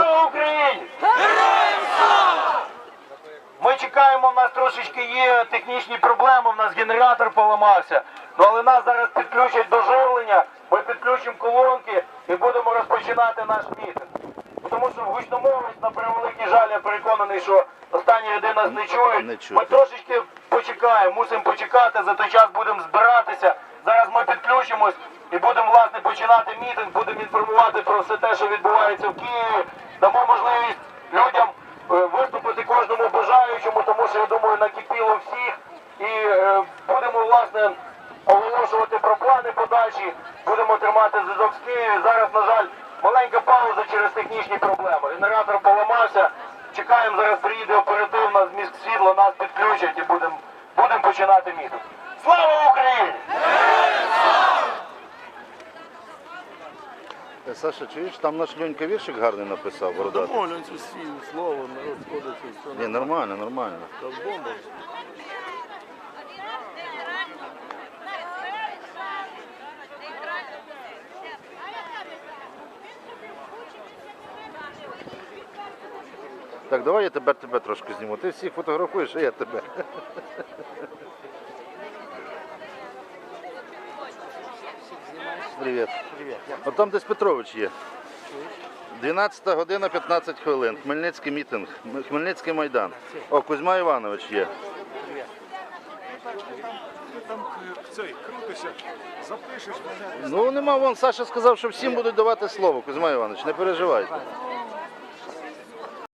Слава Україні! Ми чекаємо, в нас трошечки є технічні проблеми, в нас генератор поламався. Ну але нас зараз підключать до живлення, ми підключимо колонки і будемо розпочинати наш мітинг. Тому що гучномовець, на превеликий жаль, я переконаний, що останні ряди нас не чують. Ми трошечки почекаємо, мусимо почекати, за той час будемо збиратися. Зараз ми підключимось і будемо власне починати мітинг, будемо інформувати про все те, що відбувається в Києві. Дамо можливість людям е, виступити кожному бажаючому, тому що я думаю, накипіло всіх. І е, будемо власне оголошувати про плани подальші. Будемо тримати зв'язок з Києвом. Зараз, на жаль, маленька пауза через технічні проблеми. Генератор поламався. Чекаємо, зараз приїде оперативно з міськ світло, нас підключать і будемо будемо починати мітинг. Слава Україні! Саша, чуєш, там наш Льонька віршик гарний написав, бородатий. Молюсь усі слово, народ сходиться, все Ні, нормально, нормально. на бомба. Так, давай я тебе, тебе трошки зніму. Ти всіх фотографуєш, а я тебе. Привіт. От там десь Петрович є. 12 година 15 хвилин. Хмельницький мітинг. Хмельницький майдан. О, Кузьма Іванович є. Ну нема вон, Саша сказав, що всім будуть давати слово. Кузьма Іванович, не переживайте.